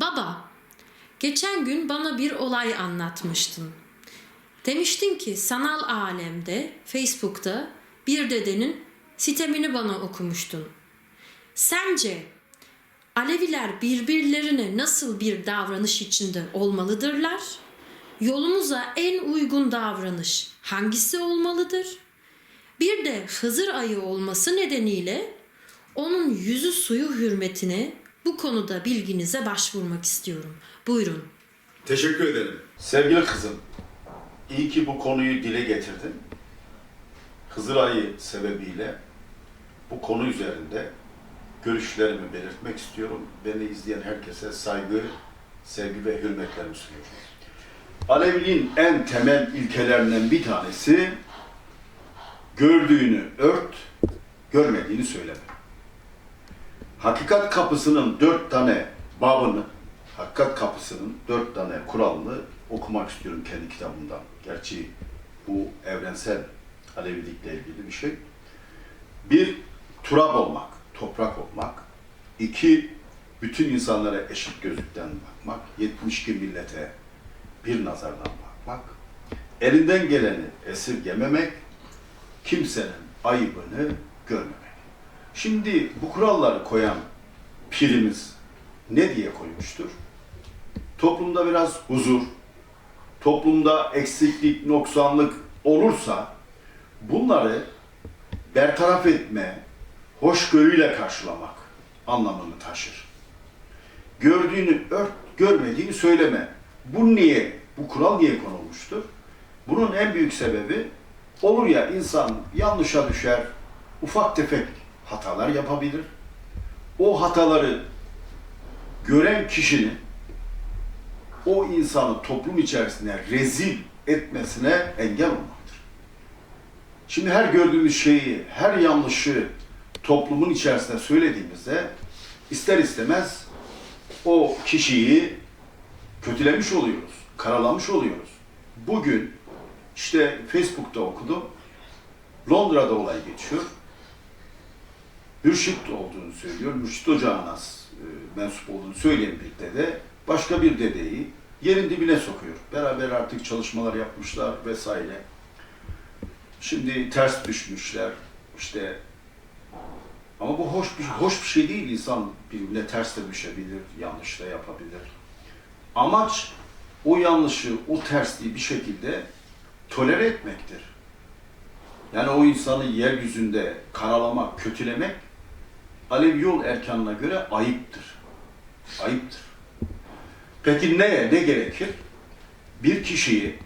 Baba, geçen gün bana bir olay anlatmıştın. Demiştin ki sanal alemde, Facebook'ta bir dedenin sitemini bana okumuştun. Sence Aleviler birbirlerine nasıl bir davranış içinde olmalıdırlar? Yolumuza en uygun davranış hangisi olmalıdır? Bir de Hızır ayı olması nedeniyle onun yüzü suyu hürmetine bu konuda bilginize başvurmak istiyorum. Buyurun. Teşekkür ederim. Sevgili kızım, iyi ki bu konuyu dile getirdin. Hızır ayı sebebiyle bu konu üzerinde görüşlerimi belirtmek istiyorum. Beni izleyen herkese saygı, sevgi ve hürmetlerimi sunuyorum. Aleviliğin en temel ilkelerinden bir tanesi gördüğünü ört, görmediğini söyleme. Hakikat kapısının dört tane babını, hakikat kapısının dört tane kuralını okumak istiyorum kendi kitabımdan. Gerçi bu evrensel Alevilikle ilgili bir şey. Bir, turab olmak, toprak olmak. İki, bütün insanlara eşit gözlükten bakmak. 72 millete bir nazardan bakmak. Elinden geleni esirgememek. Kimsenin ayıbını görmemek. Şimdi bu kuralları koyan pirimiz ne diye koymuştur? Toplumda biraz huzur, toplumda eksiklik, noksanlık olursa bunları bertaraf etme, hoşgörüyle karşılamak anlamını taşır. Gördüğünü ört, görmediğini söyleme. Bu niye, bu kural niye konulmuştur? Bunun en büyük sebebi olur ya insan yanlışa düşer, ufak tefek hatalar yapabilir. O hataları gören kişinin o insanı toplum içerisinde rezil etmesine engel olmaktır. Şimdi her gördüğümüz şeyi, her yanlışı toplumun içerisinde söylediğimizde ister istemez o kişiyi kötülemiş oluyoruz, karalamış oluyoruz. Bugün işte Facebook'ta okudum. Londra'da olay geçiyor. Mürşit olduğunu söylüyor. Mürşit ocağına e, mensup olduğunu söyleyen bir dede başka bir dedeyi yerin dibine sokuyor. Beraber artık çalışmalar yapmışlar vesaire. Şimdi ters düşmüşler. İşte ama bu hoş bir hoş bir şey değil. İnsan birbirine ters de düşebilir, yanlış da yapabilir. Amaç o yanlışı, o tersliği bir şekilde tolere etmektir. Yani o insanı yeryüzünde karalamak, kötülemek Alevi yol erkanına göre ayıptır. Ayıptır. Peki neye, ne gerekir? Bir kişiyi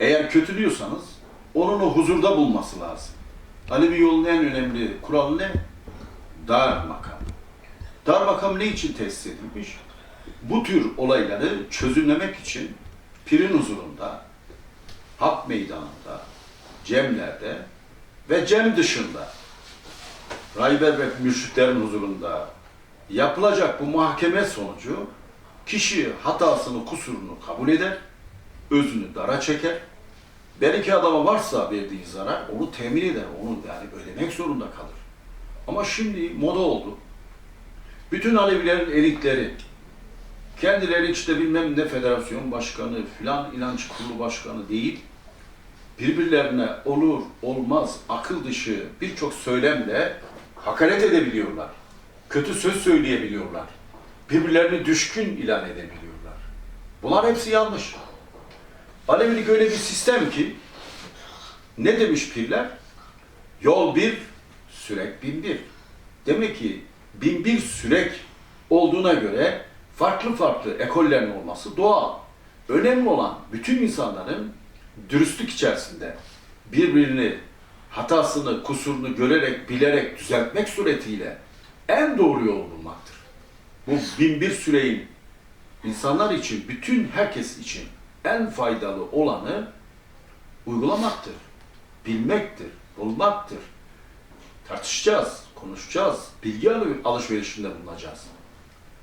eğer kötülüyorsanız onun o huzurda bulması lazım. Alevi yolun en önemli kuralı ne? Dar makam. Dar makam ne için tesis edilmiş? Bu tür olayları çözümlemek için pirin huzurunda, hak meydanında, cemlerde ve cem dışında Rayber ve mürşitlerin huzurunda yapılacak bu mahkeme sonucu kişi hatasını, kusurunu kabul eder, özünü dara çeker. Belki adama varsa verdiği zarar onu temin eder, onu yani ödemek zorunda kalır. Ama şimdi moda oldu. Bütün Alevilerin elitleri, kendileri işte bilmem ne federasyon başkanı, filan inanç kurulu başkanı değil, birbirlerine olur, olmaz, akıl dışı birçok söylemle hakaret edebiliyorlar. Kötü söz söyleyebiliyorlar. Birbirlerini düşkün ilan edebiliyorlar. Bunlar hepsi yanlış. Alevilik öyle bir sistem ki ne demiş pirler? Yol bir, sürek bin bir. Demek ki bin bir sürek olduğuna göre farklı farklı ekollerin olması doğal. Önemli olan bütün insanların dürüstlük içerisinde birbirini hatasını, kusurunu görerek, bilerek düzeltmek suretiyle en doğru yol bulmaktır. Bu bin bir süreyin insanlar için, bütün herkes için en faydalı olanı uygulamaktır, bilmektir, bulmaktır. Tartışacağız, konuşacağız, bilgi alı- alışverişinde bulunacağız.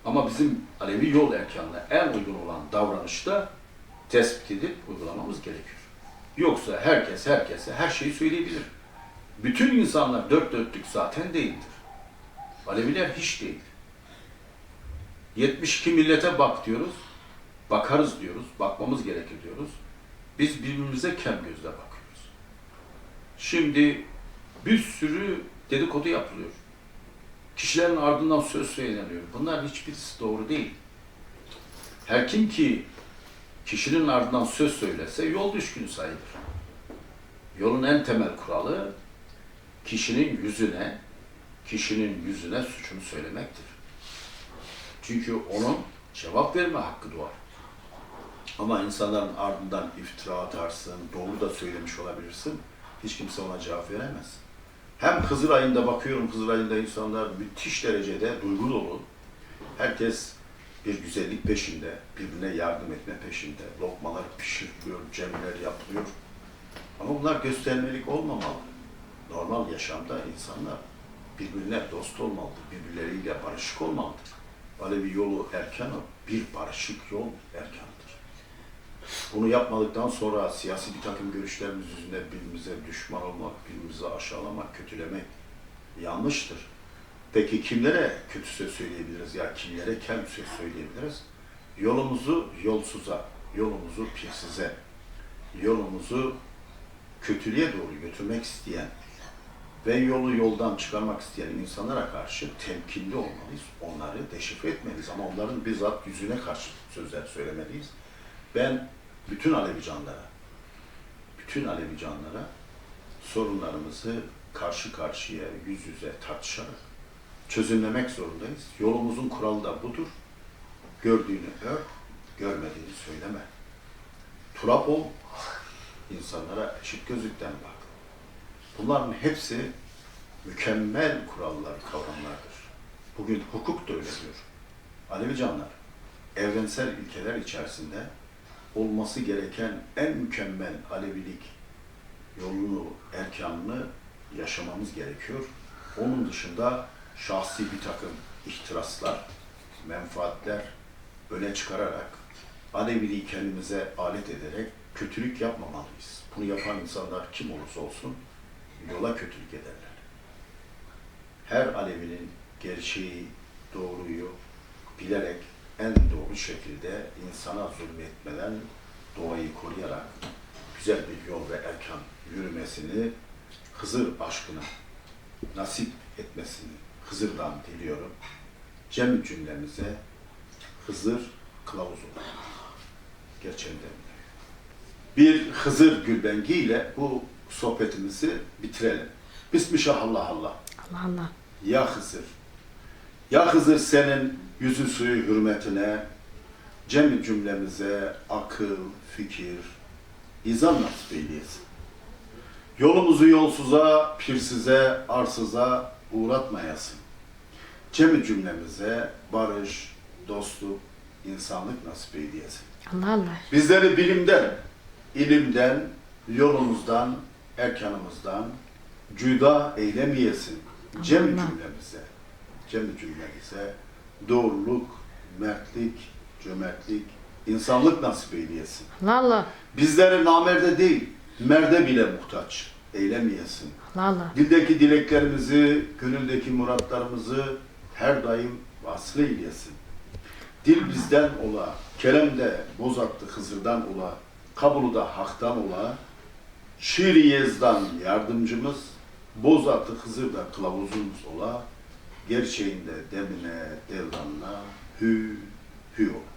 Ama bizim Alevi yol erkanına en uygun olan davranışı da tespit edip uygulamamız gerekiyor. Yoksa herkes herkese her şeyi söyleyebilir. Bütün insanlar dört dörtlük zaten değildir. Aleviler hiç değil. 72 millete bak diyoruz. Bakarız diyoruz. Bakmamız gerekir diyoruz. Biz birbirimize kem gözle bakıyoruz. Şimdi bir sürü dedikodu yapılıyor. Kişilerin ardından söz söyleniyor. Bunlar hiçbirisi doğru değil. Her kim ki kişinin ardından söz söylese yol düşkünü sayılır. Yolun en temel kuralı kişinin yüzüne, kişinin yüzüne suçunu söylemektir. Çünkü onun cevap verme hakkı doğar. Ama insanların ardından iftira atarsın, doğru da söylemiş olabilirsin. Hiç kimse ona cevap veremez. Hem Hızır ayında bakıyorum, Hızır ayında insanlar müthiş derecede duygu dolu. Herkes bir güzellik peşinde, birbirine yardım etme peşinde. Lokmalar pişiriliyor, cemler yapılıyor. Ama bunlar göstermelik olmamalı. Normal yaşamda insanlar birbirine dost olmalıdır, birbirleriyle barışık olmalıdır. Alevi yolu erken, bir barışık yol erkandır. Bunu yapmadıktan sonra siyasi bir takım görüşlerimiz yüzünden birbirimize düşman olmak, birbirimizi aşağılamak, kötülemek yanlıştır. Peki kimlere kötü söz söyleyebiliriz ya kimlere kem söz söyleyebiliriz? Yolumuzu yolsuza, yolumuzu pirsize, yolumuzu kötülüğe doğru götürmek isteyen ve yolu yoldan çıkarmak isteyen insanlara karşı temkinli olmalıyız. Onları deşifre etmeliyiz ama onların bizzat yüzüne karşı sözler söylemeliyiz. Ben bütün Alevi canlara, bütün Alevi canlara sorunlarımızı karşı karşıya, yüz yüze tartışarak çözümlemek zorundayız. Yolumuzun kuralı da budur. Gördüğünü ör, görmediğini söyleme. Turap ol, insanlara eşit gözlükten bak. Bunların hepsi mükemmel kurallar, kavramlardır. Bugün hukuk da öyle diyor. Alevi canlar, evrensel ilkeler içerisinde olması gereken en mükemmel Alevilik yolunu, erkanını yaşamamız gerekiyor. Onun dışında şahsi bir takım ihtiraslar, menfaatler öne çıkararak Aleviliği kendimize alet ederek kötülük yapmamalıyız. Bunu yapan insanlar kim olursa olsun yola kötülük ederler. Her Alevinin gerçeği, doğruyu bilerek en doğru şekilde insana zulmetmeden doğayı koruyarak güzel bir yol ve erkan yürümesini Hızır aşkına nasip etmesini Hızır'dan diliyorum. Cem cümlemize Hızır kılavuz olur. Gerçekten. Bir Hızır Gülbengi ile bu sohbetimizi bitirelim. Bismillah Allah Allah. Allah Allah. Ya Hızır, ya Hızır senin yüzü suyu hürmetine, cem cümlemize akıl, fikir, izan nasip eyleyesin. Yolumuzu yolsuza, pirsize, arsıza uğratmayasın. Cem cümlemize barış, dostluk, insanlık nasip eyleyesin. Allah Allah. Bizleri bilimden, ilimden, yolumuzdan, erkanımızdan cüda eylemeyesin. Cem cümlemize, cem cümlemize doğruluk, mertlik, cömertlik, insanlık nasip eyleyesin. Allah. Bizleri namerde değil, merde bile muhtaç eylemeyesin. Allah. Dildeki dileklerimizi, gönüldeki muratlarımızı her daim vasıl eylesin. Dil bizden ola, kelamde bozattı Hızır'dan ola, kabulu da haktan ola, şiir yezdan yardımcımız, bozattı Hızır da kılavuzumuz ola, gerçeğinde demine, devranına hü, hü ola.